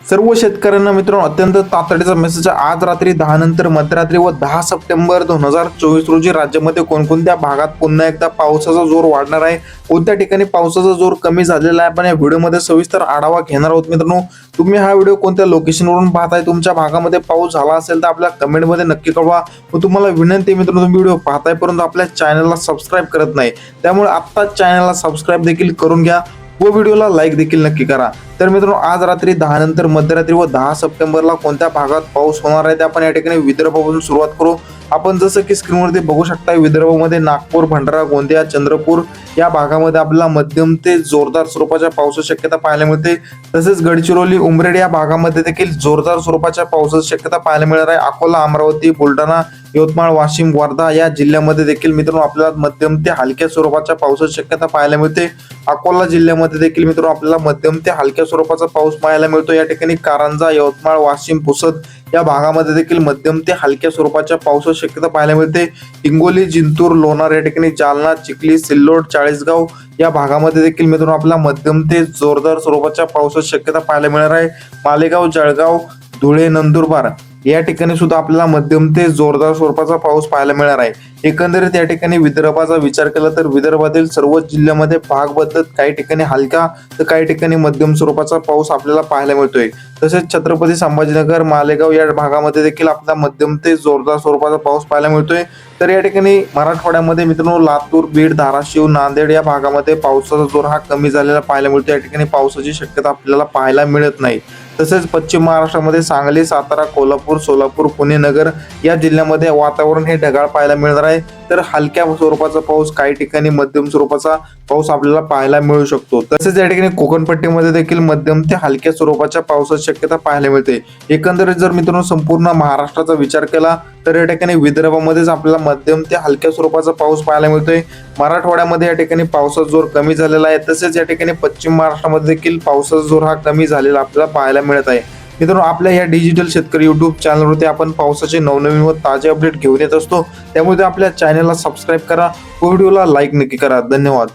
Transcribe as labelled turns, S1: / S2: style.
S1: सर्व शेतकऱ्यांना मित्रांनो अत्यंत तातडीचा मेसेज आहे. आज रात्री दहा नंतर मध्यरात्री व दहा सप्टेंबर दोन हजार चोवीस रोजी राज्यामध्ये कोणकोणत्या भागात पुन्हा एकदा पावसाचा जोर वाढणार आहे? कोणत्या ठिकाणी पावसाचा जोर कमी झालेला आहे? पण या व्हिडिओमध्ये सविस्तर आढावा घेणार आहोत मित्रांनो. तुम्ही हा व्हिडिओ कोणत्या लोकेशनवरून पाहताय? तुमच्या भागामध्ये पाऊस झाला असेल तर आपल्या कमेंटमध्ये नक्की कळवा. व तुम्हाला विनंती मित्रांनो तुम्ही व्हिडिओ पाहताय परंतु आपल्या चॅनलला सबस्क्राईब करत नाही. त्यामुळे आत्ताच चॅनलला सबस्क्राईब देखील करून घ्या. व व्हिडिओला लाईक देखील नक्की करा. तर मित्रांनो आज रात्री दहा नंतर मध्यरात्री व दहा सप्टेंबरला कोणत्या भागात पाऊस होणार आहे ते आपण या ठिकाणी विदर्भापासून सुरुवात करू. आपण जसं की स्क्रीनवरती बघू शकता विदर्भामध्ये नागपूर भंडारा गोंदिया चंद्रपूर या भागामध्ये आपल्याला मध्यम ते जोरदार स्वरूपाच्या पावसाची शक्यता पाहायला मिळते. तसेच गडचिरोली उमरेड या भागामध्ये देखील जोरदार स्वरूपाच्या पावसाची शक्यता पाहायला मिळणार आहे. अकोला अमरावती बुलढाणा यवतमाळ वाशिम वर्धा या जिल्ह्यामध्ये देखील मित्रांनो आपल्याला मध्यम ते हलक्या स्वरूपाच्या पावसाची शक्यता पाहायला मिळते. अकोला जिल्ह्यामध्ये देखील मित्रांनो आपल्याला मध्यम ते हलक्या स्वरूपाचा पाऊस पाहायला मिळतो. या ठिकाणी कारंजा यवतमाळ वाशिम पुसद या भागामध्ये देखील मध्यम ते हलक्या स्वरूपाच्या पावसाची शक्यता पाहायला मिळते. हिंगोली जिंतूर लोणार या ठिकाणी जालना चिखली सिल्लोड चाळीसगाव या भागामध्ये देखील मित्रांनो आपल्याला मध्यम ते जोरदार स्वरूपाच्या पावसाची शक्यता पाहायला मिळणार आहे. मालेगाव जळगाव धुळे नंदुरबार या ठिकाणी सुद्धा आपल्याला मध्यम ते जोरदार स्वरूपाचा पाऊस पाहायला मिळणार आहे. एकंदरीत या ठिकाणी विदर्भाचा विचार केला तर विदर्भातील सर्व जिल्ह्यामध्ये भाग बदलत काही ठिकाणी हलका तर काही ठिकाणी मध्यम स्वरूपाचा पाऊस आपल्याला पाहायला मिळतोय. तसेच छत्रपती संभाजीनगर मालेगाव या भागामध्ये देखील आपल्याला मध्यम ते जोरदार स्वरूपाचा पाऊस पाहायला मिळतोय. तर या ठिकाणी मराठवाड्यामध्ये मित्रांनो लातूर बीड धाराशिव नांदेड या भागामध्ये पावसाचा जोर हा कमी झालेला पाहायला मिळतो या ठिकाणी पावसाची शक्यता आपल्याला पाहायला मिळत नाही. तसेच पश्चिम महाराष्ट्रामध्ये सांगली सातारा कोल्हापूर सोलापूर पुणे नगर या जिल्ह्यामध्ये वातावरण हे ढगाळ पाहायला मिळणार आहे. तर हलक्या स्वरूपाचा पाऊस काही ठिकाणी मध्यम स्वरूपाचा पाऊस आपल्याला पाहायला मिळू शकतो. तसेच या ठिकाणी कोकणपट्टीमध्ये देखील मध्यम ते हलक्या स्वरूपाच्या पावसाची शक्यता पाहायला मिळते. एकंदरीत जर मित्रांनो संपूर्ण महाराष्ट्राचा विचार केला तर या ठिकाणी विदर्भामध्येच आपल्याला मध्यम ते हलक्या स्वरूपाचा पाऊस पाहायला मिळतोय. मराठवाड्यामध्ये या ठिकाणी पावसाचा जोर कमी झालेला आहे. तसेच या ठिकाणी पश्चिम महाराष्ट्रामध्ये देखील पावसाचा जोर हा कमी झालेला आपल्याला पाहायला मिळत आहे. मित्रांनो आपल्या या डिजिटल शेतकरी युट्यूब चॅनलवरती आपण पावसाचे नवनवीन व ताजे अपडेट घेऊन येत असतो. त्यामुळे आपल्या चॅनलला सबस्क्राईब करा व व्हिडिओला लाईक नक्की करा. धन्यवाद.